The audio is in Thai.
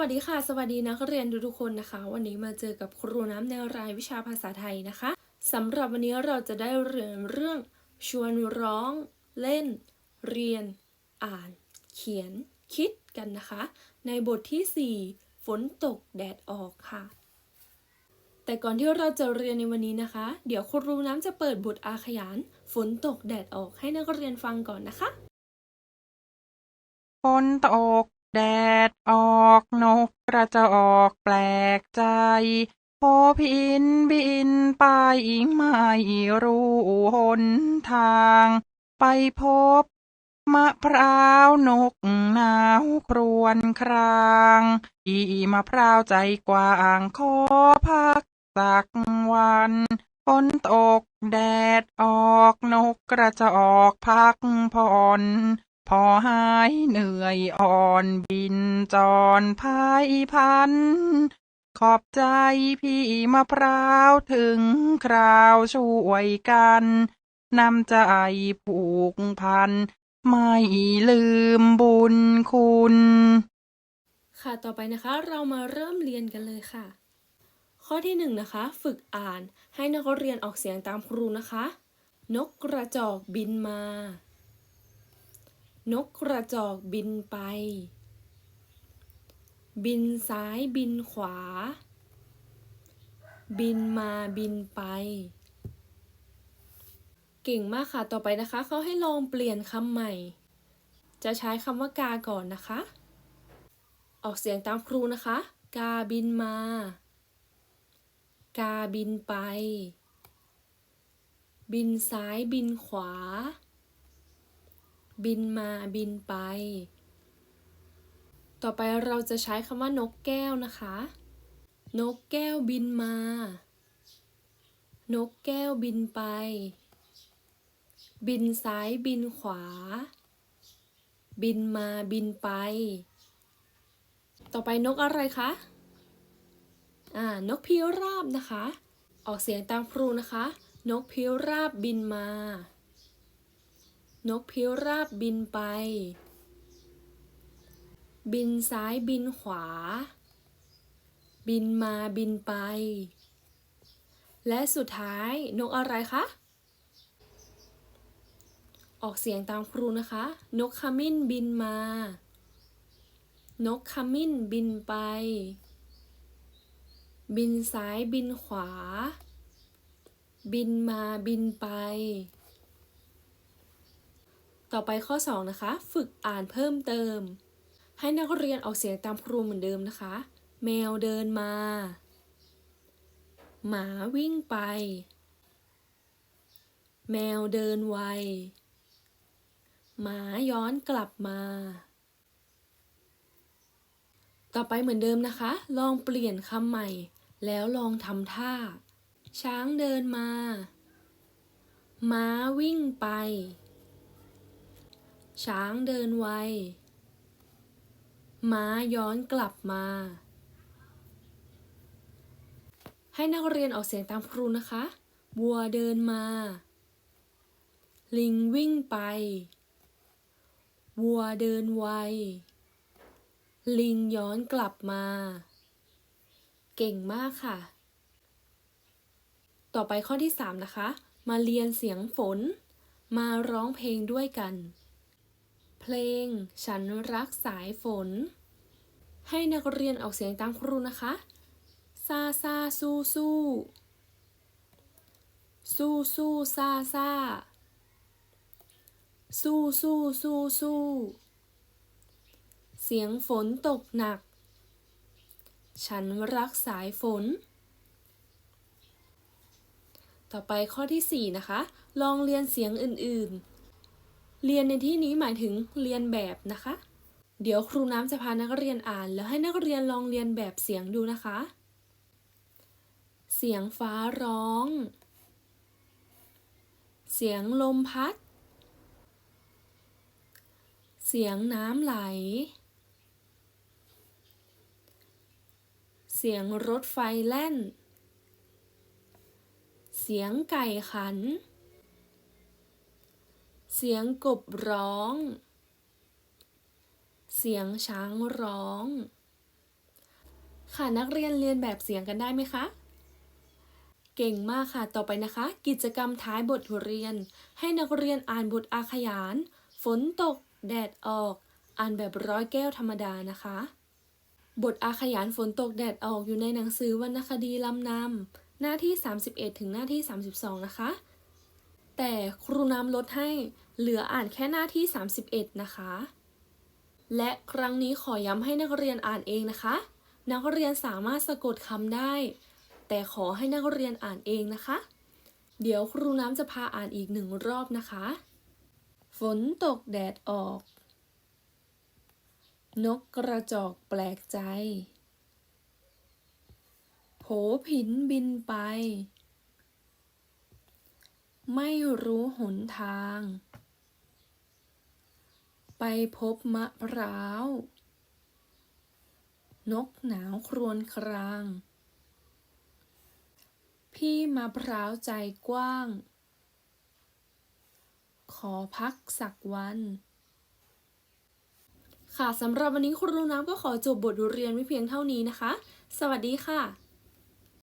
วัสดีค่ะ สวัสดีนักเรียนทุกๆคนนะคะ วันนี้มาเจอกับครูน้ำในรายวิชาภาษาไทยนะคะสำหรับวันนี้เราจะได้เรียนเรื่อง ชวนร้อง เล่น เรียน อ่าน เขียน คิดกันนะคะ ในบทที่ 4 ฝนตกแดดออกค่ะ แต่ก่อนที่เราจะเรียนในวันนี้นะคะ เดี๋ยวครูน้ำจะเปิดบทอาขยาน ฝนตกแดดออกให้นักเรียนฟังก่อนนะคะ ฝนตก แดดออกนกกระจอกแปลกใจ โพพินบินไปไม่รู้หนทาง ไปพบ มะพร้าวนกหนาวครวญครางอีมะพร้าวใจกว้างขอพักสักวันฝนตกแดดออกนกกระจอกพักผ่อน อหายเหนื่อยอ่อนบินจรพายพัน ขอบใจพี่มะพร้าวถึงคราวช่วยกันนำใจผูกพัน ไม่ลืมบุญคุณ ค่ะต่อไปนะคะเรามาเริ่มเรียนกันเลยค่ะ ข้อที่หนึ่งนะคะ ฝึกอ่านให้นักเรียนออกเสียงตามครูนะคะ นกกระจอกบินมา นกกระจอกบินไป บินซ้ายบินขวา บินมาบินไป เก่งมากค่ะ ต่อไปนะคะเขาให้ลองเปลี่ยนคำใหม่ จะใช้คำว่ากาก่อนนะคะ ออกเสียงตามครูนะคะ กาบินมา กาบินไป บินซ้ายบินขวา บินมาบินไป ต่อไปเราจะใช้คำว่านกแก้วนะคะ นกแก้วบินมา นกแก้วบินไป บินซ้ายบินขวา บินมาบินไป ต่อไปนกอะไรคะ อ่า นกพิราบนะคะ ออกเสียงตามครูนะคะ นกพิราบบินมา นกพิราบบินไป บินซ้ายบินขวา บินมาบินไป และสุดท้ายนกอะไรคะ ออกเสียงตามครูนะคะ นกขมิ้นบินมา นกขมิ้นบินไป บินซ้ายบินขวา บินมาบินไป ต่อไปข้อ 2 นะคะ ฝึกอ่านเพิ่มเติม ให้นักเรียนออกเสียงตามครูเหมือนเดิมนะคะ แมวเดินมา หมาวิ่งไป แมวเดินไว หมาย้อนกลับมา ต่อไปเหมือนเดิมนะคะ ลองเปลี่ยนคำใหม่ แล้วลองทำท่า ช้างเดินมา ม้าวิ่งไป ช้างเดินไว ม้าย้อนกลับมา ให้นักเรียนออกเสียงตามครูนะคะ วัวเดินมา ลิงวิ่งไป วัวเดินไว ลิงย้อนกลับมา เก่งมากค่ะ ต่อไปข้อที่ 3 นะคะ มาเรียนเสียงฝน มาร้องเพลงด้วยกัน เพลง ฉันรักสายฝน ให้นักเรียนออกเสียงตามครูนะคะซาซาสู้สู้สู้สู้ซาซาสู้สู้สู้สู้เสียงฝนตกหนัก ฉันรักสายฝน ต่อไปข้อที่ 4 นะคะ ลองเรียนเสียงอื่น ๆ เรียนในที่นี้หมายถึงเรียนแบบนะคะ เดี๋ยวครูน้ำจะพานักเรียนอ่าน แล้วให้นักเรียนลองเรียนแบบเสียงดูนะคะ เสียงฟ้าร้อง เสียงลมพัด เสียงน้ำไหล เสียงรถไฟแล่น เสียงไก่ขัน เสียงกบร้อง เสียงช้างร้อง ค่ะนักเรียนเรียนแบบเสียงกันได้ไหมคะ เก่งมากค่ะ ต่อไปนะคะ กิจกรรมท้ายบทเรียน ให้นักเรียนอ่านบทอาขยาน ฝนตก แดดออก อ่านแบบร้อยแก้วธรรมดานะคะ บทอาขยานฝนตกแดดออกอยู่ในหนังสือวรรณคดีลำนำหน้าที่ 31 ถึงหน้าที่ 32 นะคะ แต่ครูน้ำลดให้เหลืออ่านแค่หน้าที่ 31 นะคะ และครั้งนี้ขอย้ำให้นักเรียนอ่านเองนะคะ นักเรียนสามารถสะกดคำได้ แต่ขอให้นักเรียนอ่านเองนะคะ เดี๋ยวครูน้ำจะพาอ่านอีกหนึ่งรอบนะคะ ฝนตกแดดออก นกกระจอกแปลกใจโผผินบินไป ไม่รู้หนทาง ไปพบมะพร้าว นกหนาวครวญคราง พี่มะพร้าวใจกว้าง ขอพักสักวันค่ะสำหรับวันนี้ครูน้ำก็ขอจบบทเรียนไว้เพียงเท่านี้นะคะ สวัสดีค่ะ